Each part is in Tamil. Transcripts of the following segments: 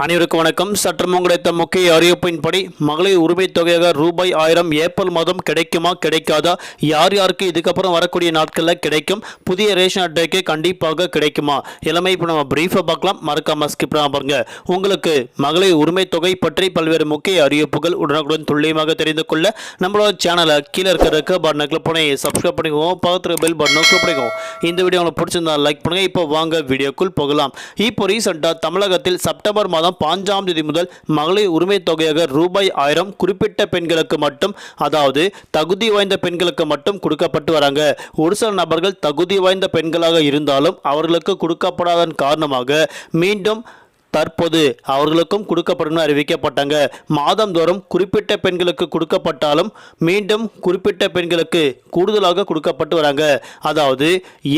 அனைவருக்கும் வணக்கம். சற்று கிடைத்த முக்கிய அறிவிப்பின்படி மகளிர் உரிமை தொகையாக ரூபாய் ஆயிரம் ஏப்ரல் மாதம் கிடைக்குமா கிடைக்காதா யார் யாருக்கு இதுக்கப்புறம் வரக்கூடிய நாட்களில் கிடைக்கும் புதிய ரேஷன் அட்டைக்கு கண்டிப்பாக கிடைக்குமா? எல்லாமே இப்போ நம்ம பிரீஃபாக பார்க்கலாம். மறக்காம ஸ்கிப் பாருங்க. உங்களுக்கு மகளிர் உரிமை தொகை பற்றி பல்வேறு முக்கிய அறிவிப்புகள் உடனுக்குடன் துல்லியமாக தெரிந்து கொள்ள நம்மளோட சேனலை கீழே இருக்கிற இருக்க பட்டனை கிளிக் பண்ணி சப்ஸ்கிரைப் பண்ணிக்குவோம் பக்கத்தில் பெல் பட்டனை கிளிக் பண்ணிக்குவோம் இந்த வீடியோ உங்களுக்கு பிடிச்சிருந்தா லைக் பண்ணுங்க. இப்போ வாங்க வீடியோக்குள் போகலாம். இப்போ ரீசெண்டாக தமிழகத்தில் செப்டம்பர் மாதம் பாஞ்சாம் தேதி முதல் மகளிர் உரிமை தொகையாக ரூபாய் ஆயிரம் குறிப்பிட்ட பெண்களுக்கு மட்டும் அதாவது தகுதி வாய்ந்த பெண்களுக்கு மட்டும் கொடுக்கப்பட்டு வராங்க. ஒரு சில நபர்கள் தகுதி வாய்ந்த பெண்களாக இருந்தாலும் அவர்களுக்கு கொடுக்கப்படாதன் காரணமாக மீண்டும் தற்போது அவர்களுக்கும் கொடுக்கப்படும் அறிவிக்கப்பட்டாங்க. மாதந்தோறும் குறிப்பிட்ட பெண்களுக்கு கொடுக்கப்பட்டாலும் மீண்டும் குறிப்பிட்ட பெண்களுக்கு கூடுதலாக கொடுக்கப்பட்டு வராங்க. அதாவது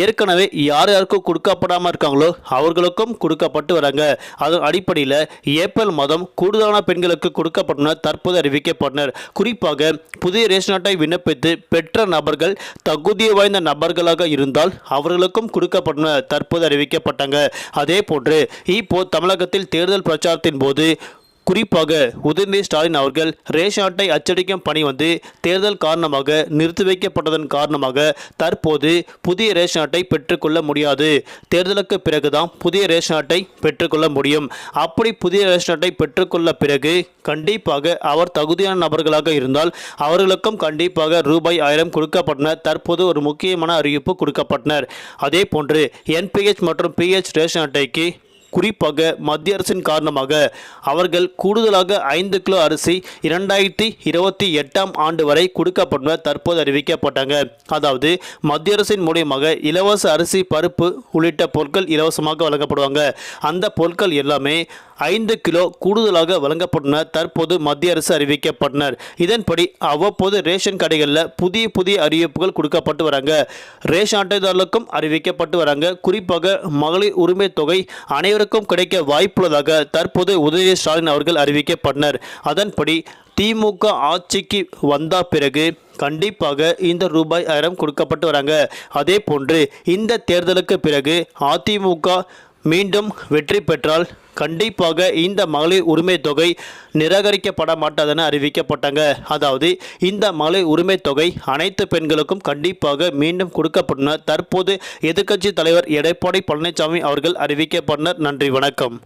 ஏற்கனவே யார் யாருக்கும் கொடுக்கப்படாமல் இருக்காங்களோ அவர்களுக்கும் கொடுக்கப்பட்டு வராங்க. அதன் அடிப்படையில் ஏப்ரல் மாதம் கூடுதலான பெண்களுக்கு கொடுக்கப்பட்டனர் தற்போது அறிவிக்கப்பட்டனர். குறிப்பாக புதிய ரேஷன் அட்டை விண்ணப்பித்து பெற்ற நபர்கள் தகுதி வாய்ந்த நபர்களாக இருந்தால் அவர்களுக்கும் கொடுக்கப்பட்டன தற்போது அறிவிக்கப்பட்டாங்க. அதே போன்று இப்போ தமிழக தமிழகத்தில் தேர்தல் பிரச்சாரத்தின் போது குறிப்பாக உதயநிதி ஸ்டாலின் அவர்கள் ரேஷன் அட்டை அச்சடிக்கும் பணி வந்து தேர்தல் காரணமாக நிறுத்தி வைக்கப்பட்டதன் காரணமாக தற்போது புதிய ரேஷன் அட்டை பெற்றுக்கொள்ள முடியாது. தேர்தலுக்கு பிறகுதான் புதிய ரேஷன் அட்டை பெற்றுக்கொள்ள முடியும். அப்படி புதிய ரேஷன் அட்டை பெற்றுக்கொள்ள பிறகு கண்டிப்பாக அவர் தகுதியான நபர்களாக இருந்தால் அவர்களுக்கும் கண்டிப்பாக ரூபாய் ஆயிரம் கொடுக்கப்பட்டனர். தற்போது ஒரு முக்கியமான அறிவிப்பு கொடுக்கப்பட்டனர். அதே போன்று என்பிஹெச் மற்றும் பிஹெச் ரேஷன் அட்டைக்கு குறிப்பாக மத்திய அரசின் காரணமாக அவர்கள் கூடுதலாக ஐந்து கிலோ அரிசி இரண்டாயிரத்தி இருபத்தி எட்டாம் ஆண்டு வரை கொடுக்கப்படும் தற்போது அறிவிக்கப்பட்டாங்க. அதாவது மத்திய அரசின் மூலியமாக இலவச அரிசி பருப்பு உள்ளிட்ட பொருட்கள் இலவசமாக வழங்கப்படுவாங்க. அந்த பொருட்கள் எல்லாமே ஐந்து கிலோ கூடுதலாக வழங்கப்பட்டன தற்போது மத்திய அரசு அறிவிக்கப்பட்டனர். இதன்படி அவ்வப்போது ரேஷன் கடைகளில் புதிய புதிய அறிவிப்புகள் கொடுக்கப்பட்டு வராங்க. ரேஷன் அட்டைதாரர்களுக்கும் அறிவிக்கப்பட்டு வராங்க. குறிப்பாக மகளிர் உரிமை தொகை அனைவரும் அனைவருக்கும் கிடைக்க வாய்ப்புள்ளதாக தற்போது உதயநிதி ஸ்டாலின் அவர்கள் அறிவிக்கப்பட்டனர். அதன்படி திமுக ஆட்சிக்கு வந்த பிறகு கண்டிப்பாக இந்த ரூபாய் ஆயிரம் கொடுக்கப்பட்டு வராங்க. அதே போன்று இந்த தேர்தலுக்கு பிறகு அதிமுக மீண்டும் வெற்றி பெற்றால் கண்டிப்பாக இந்த மகளிர் உரிமை தொகை நிராகரிக்கப்பட மாட்டாதென அறிவிக்கப்பட்டாங்க. அதாவது இந்த மகளிர் உரிமை தொகை அனைத்து பெண்களுக்கும் கண்டிப்பாக மீண்டும் கொடுக்கப்பட்டனர் தற்போது எதிர்க்கட்சி தலைவர் எடப்பாடி பழனிசாமி அவர்கள் அறிவிக்கப்பட்டனர். நன்றி வணக்கம்.